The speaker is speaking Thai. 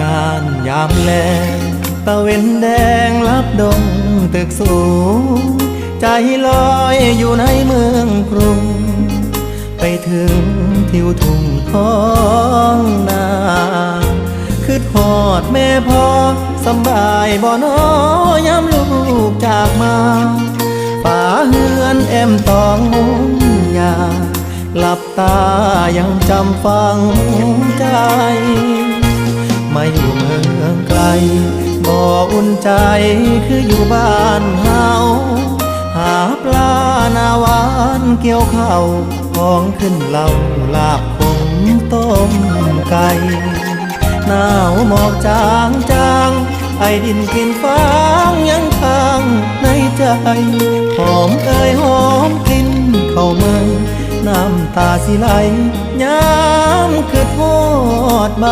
งานยามแลงตะเวนแดงลับดงตึกสูง ใจลอยอยู่ในเมืองกรุง ไปถึงทิวทุ่งท้องนาคือทอดแม่พ่อสบายบ่นอยามลูกจากมาป่าเฮือนแอมตองมุงยาหลับตายังจำฟังใจ มาอยู่เมืองไกล บ่อุ่นใจคืออยู่บ้านเฮาหาปลาหนาวานเกี่ยวข้าวของขึ้นเหล่าลาบผมต้มไก่หนาวหมอกจางจางไอดินกินฟางยังค้างในใจหอมเอ่ยหอมกินเข้าเมืองน้ำตาสิไหลย้ำคือทอดบ้า